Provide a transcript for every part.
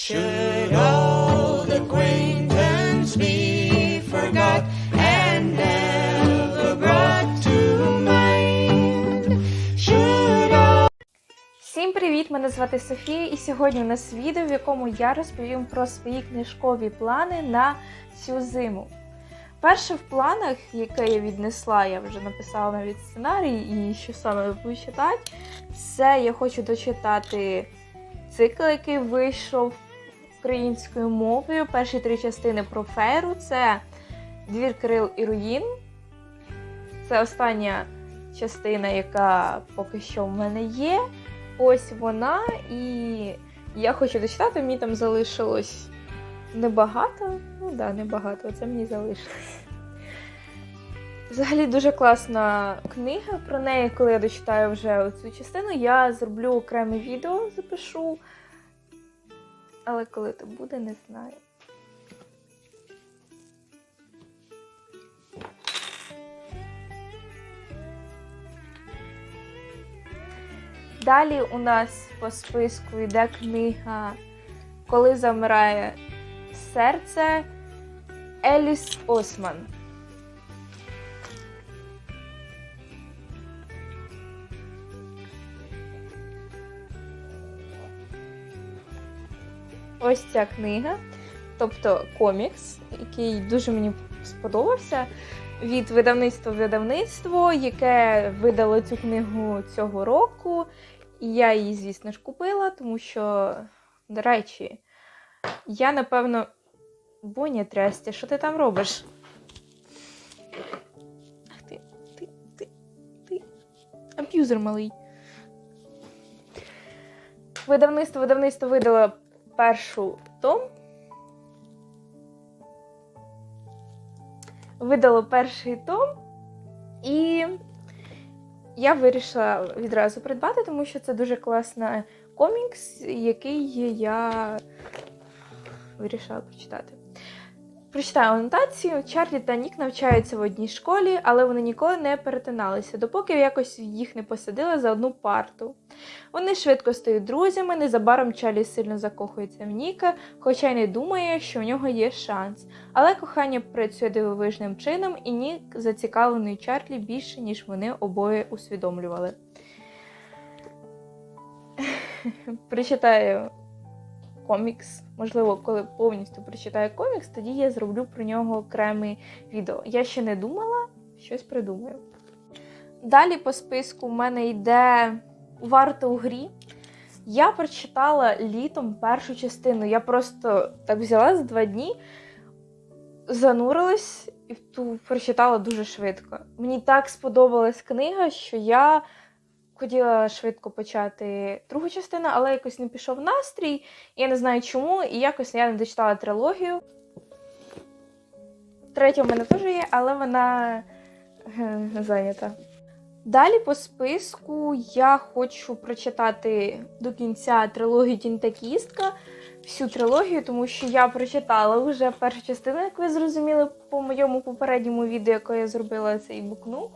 Should old acquaintance be forgot and never brought to mind? Should Всім привіт! Мене звати Софія, і сьогодні у нас відео, в якому я розповім про свої книжкові плани на цю зиму. Перше в планах, яке я віднесла, я вже написала навіть сценарій і що саме буду читати, це я хочу дочитати цикл, який вийшов українською мовою. Перші три частини про фейру це Двір Крил і Руїн. Це остання частина, яка поки що в мене є. Ось вона, і я хочу дочитати, мені там залишилось небагато. Ну да, небагато, це мені залишилось. Взагалі дуже класна книга. Про неї, коли я дочитаю вже цю частину, я зроблю окреме відео, запишу. Але коли то буде, не знаю. Далі у нас по списку йде книга Коли замирає серце Еліс Осман. Ось ця книга, тобто комікс, який дуже мені сподобався від видавництва видавництво, яке видало цю книгу цього року. І я її, звісно ж, купила, тому що, до речі, я напевно. Боня трястя, що ти там робиш? Ах ти, ти, ти, ти. Аб'юзер малий. Видавництво видавництво видало першу том. Видало перший том, і я вирішила відразу придбати, тому що це дуже класний комікс, який я вирішила прочитати. Прочитаю анотацію. Чарлі та Нік навчаються в одній школі, але вони ніколи не перетиналися, допоки якось їх не посадили за одну парту. Вони швидко стають друзями, незабаром Чарлі сильно закохується в Ніка, хоча й не думає, що у нього є шанс. Але кохання працює дивовижним чином, і Нік зацікавлений Чарлі більше, ніж вони обоє усвідомлювали. Прочитаю комікс. Можливо, коли повністю прочитаю комікс, тоді я зроблю про нього окреме відео. Я ще не думала, щось придумаю. Далі по списку в мене йде Варто у грі. Я прочитала літом першу частину. Я просто так взяла за два дні, занурилась і ту прочитала дуже швидко. Мені так сподобалась книга, що я хотіла швидко почати другу частину, але якось не пішов настрій. Я не знаю чому, і якось я не дочитала трилогію. Третя в мене теж є, але вона е, зайнята. Далі по списку я хочу прочитати до кінця трилогію Тінь та кістка, всю трилогію, тому що я прочитала вже першу частину, як ви зрозуміли по моєму попередньому відео, яке я зробила цей букнув.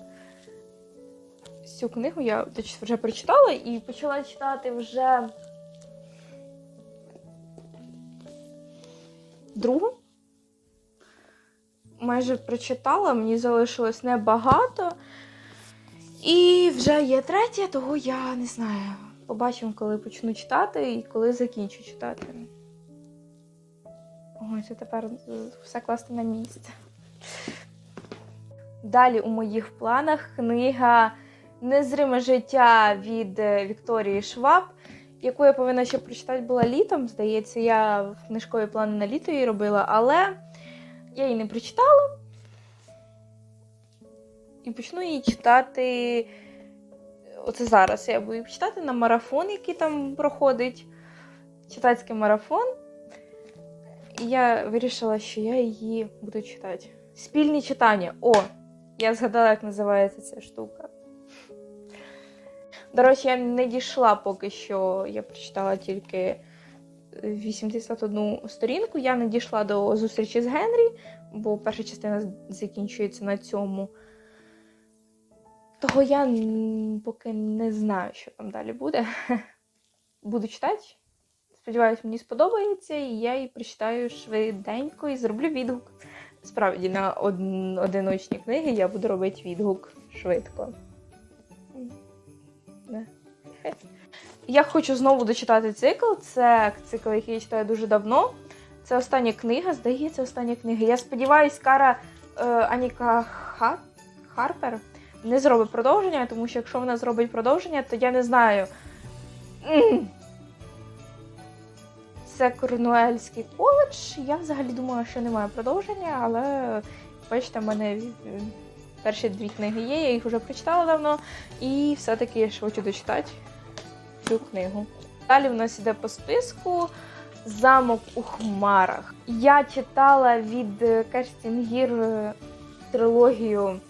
Цю книгу я вже прочитала і почала читати вже другу. Майже прочитала, мені залишилось небагато. І вже є третя, того я не знаю. Побачимо, коли почну читати і коли закінчу читати. Ой, це тепер все класти на місце. Далі у моїх планах книга Незриме життя від е, Вікторії Шваб, яку я повинна ще прочитати була літом. Здається, я книжкові плани на літо її робила, але я її не прочитала. І почну її читати. Оце зараз я буду читати на марафон, який там проходить. Читацький марафон. І я вирішила, що я її буду читати. Спільні читання. О! Я згадала, як називається ця штука. До речі, я не дійшла поки що. Я прочитала тільки 81 сторінку. Я не дійшла до зустрічі з Генрі, бо перша частина закінчується на цьому. Того я поки не знаю, що там далі буде. Буду читати. Сподіваюсь, мені сподобається, і я її прочитаю швиденько і зроблю відгук. Справді, на од- одиночні книги я буду робити відгук швидко. Я хочу знову дочитати цикл. Це цикл, який я читаю дуже давно. Це остання книга, здається, остання книга. Я сподіваюся, Кара е, Аніка Ха... Харпер не зробить продовження, тому що якщо вона зробить продовження, то я не знаю. Це Корнуельський коледж. Я взагалі думала, що немає продовження, але бачите, в мене перші дві книги є, я їх вже прочитала давно, і все-таки я хочу дочитати цю книгу. Далі в нас іде по списку Замок у хмарах. Я читала від Керстін Гір е, трилогію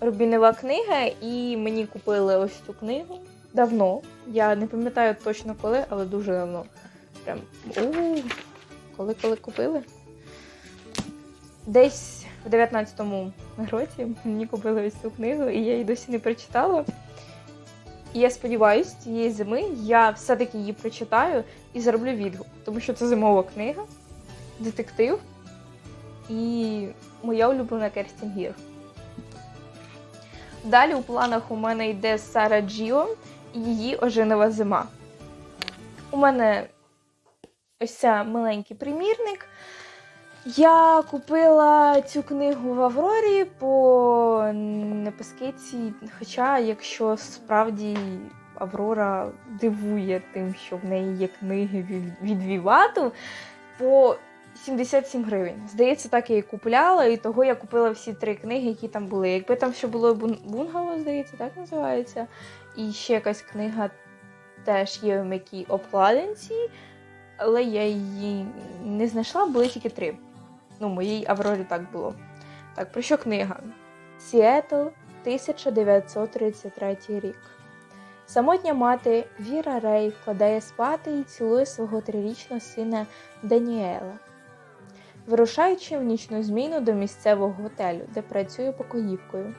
Рубінова книга, і мені купили ось цю книгу давно. Я не пам'ятаю точно коли, але дуже давно. Прям у коли коли купили? Десь в 19-му році мені купили ось цю книгу, і я її досі не прочитала. І я сподіваюся, цієї зими я все-таки її прочитаю і зроблю відгук, тому що це зимова книга, детектив і моя улюблена Керстін Гір. Далі у планах у мене йде Сара Джіо і її ожинова зима. У мене ось це маленький примірник. Я купила цю книгу в Аврорі по непоскиці. Хоча, якщо справді Аврора дивує тим, що в неї є книги від Вівату, по 77 гривень. Здається, так я і купляла, і того я купила всі три книги, які там були. Якби там ще було бунгало, здається, так називається. І ще якась книга теж є в м'якій обкладинці, але я її не знайшла, були тільки три. Ну, моїй Аврорі так було. Так, про що книга? Сіетл, 1933 рік. Самотня мати Віра Рей вкладає спати і цілує свого трирічного сина Даніела, вирушаючи в нічну зміну до місцевого готелю, де працює покоївкою.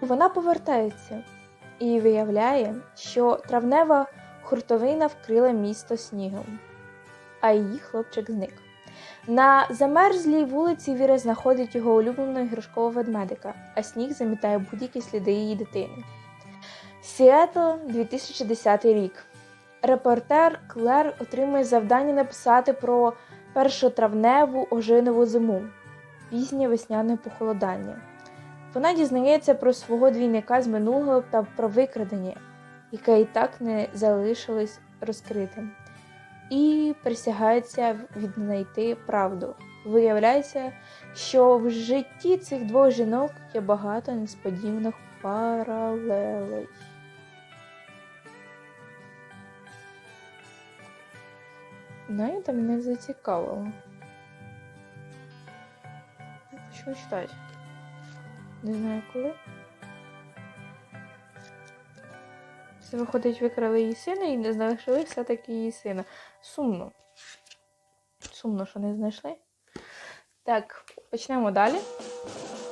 Вона повертається і виявляє, що травнева хуртовина вкрила місто снігом, а її хлопчик зник. На замерзлій вулиці Віра знаходить його улюбленого іграшкового ведмедика, а сніг замітає будь-які сліди її дитини. Сіетл, 2010 рік. Репортер Клер отримує завдання написати про першотравневу ожинову зиму, пізнє весняне похолодання. Вона дізнається про свого двійника з минулого та про викрадення, яке і так не залишилось розкритим і присягається віднайти правду. Виявляється, що в житті цих двох жінок є багато несподіваних паралелей. Знаєте, мене зацікавило. Що читати? Не знаю коли. Це виходить, викрали її сина і не знайшли все-таки її сина. Сумно. Сумно, що не знайшли. Так, почнемо далі.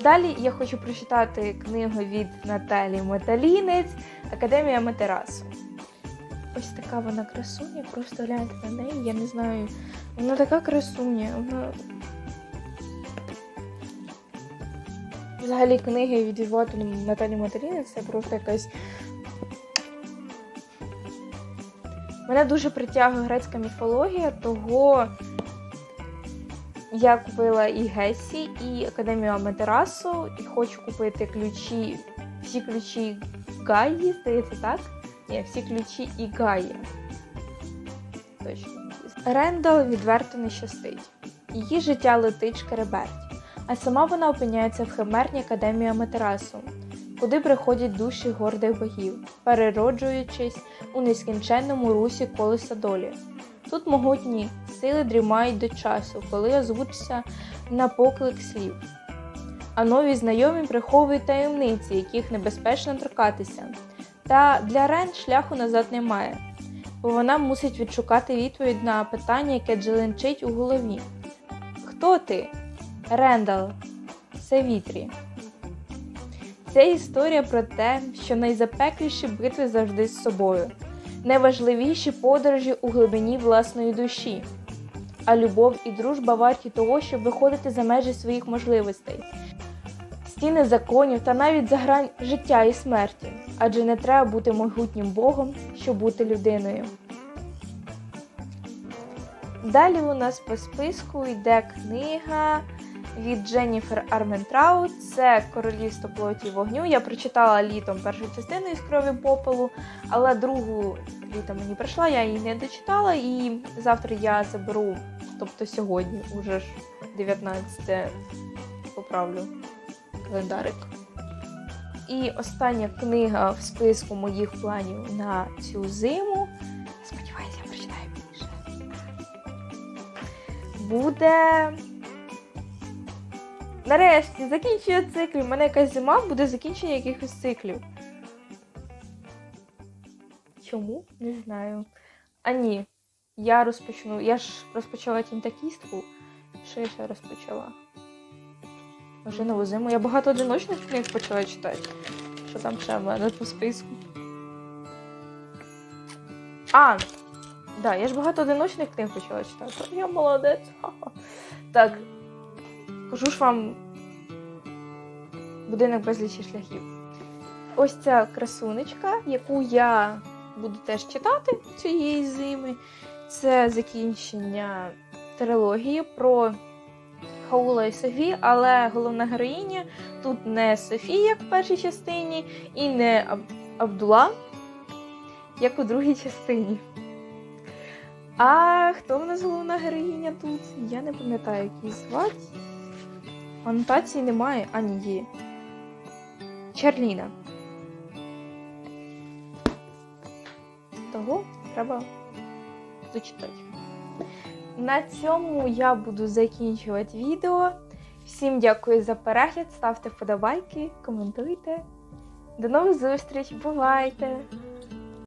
Далі я хочу прочитати книгу від Наталі Металінець Академія Матерасу. Ось така вона красуня, просто гляньте на неї, я не знаю. Вона така красуня. Вона... Взагалі книги від Івоту Наталі Маталінець це просто якась Мене дуже притягує грецька міфологія, того я купила і Гесі, і Академію Аматерасу, і хочу купити ключі, всі ключі Гаї, здається, так? Ні, всі ключі і Гаї. Точно. Рендал відверто не щастить. Її життя летить шкереберть, а сама вона опиняється в химерній академії Аматерасу, куди приходять душі гордих богів, перероджуючись у нескінченному русі колеса долі. Тут могутні сили дрімають до часу, коли озвучиться на поклик слів. А нові знайомі приховують таємниці, яких небезпечно торкатися. Та для Рен шляху назад немає, бо вона мусить відшукати відповідь на питання, яке джеленчить у голові. Хто ти? Рендал. Це вітрі. Це історія про те, що найзапекліші битви завжди з собою. Найважливіші подорожі у глибині власної душі. А любов і дружба варті того, щоб виходити за межі своїх можливостей. Стіни законів та навіть за грань життя і смерті. Адже не треба бути могутнім Богом, щоб бути людиною. Далі у нас по списку йде книга від Дженніфер Арментраут. Це Королівство плоті вогню. Я прочитала літом першу частину із крові попелу, але другу літом мені прийшла, я її не дочитала, і завтра я заберу, тобто сьогодні, уже ж 19 поправлю календарик. І остання книга в списку моїх планів на цю зиму. Сподіваюся, я прочитаю більше. Буде. Нарешті закінчує цикл. У мене якась зима буде закінчення якихось циклів. Чому? Не знаю. А ні. Я розпочну. Я ж розпочала тінтакістку. Що я ще розпочала? Вже нову зиму. Я багато одиночних книг почала читати. Що там ще в мене по списку? А! Да, я ж багато одиночних книг почала читати. Я молодець. Так. Кажу ж вам будинок безлічі шляхів. Ось ця красунечка, яку я буду теж читати цієї зими. Це закінчення трилогії про Хаула і Софі, але головна героїня тут не Софія, як в першій частині, і не Аб- Абдула, як у другій частині. А хто в нас головна героїня тут? Я не пам'ятаю, як її звати. Анотації немає, а ні є. Чарліна. Того треба дочитати. На цьому я буду закінчувати відео. Всім дякую за перегляд, ставте вподобайки, коментуйте. До нових зустріч, бувайте!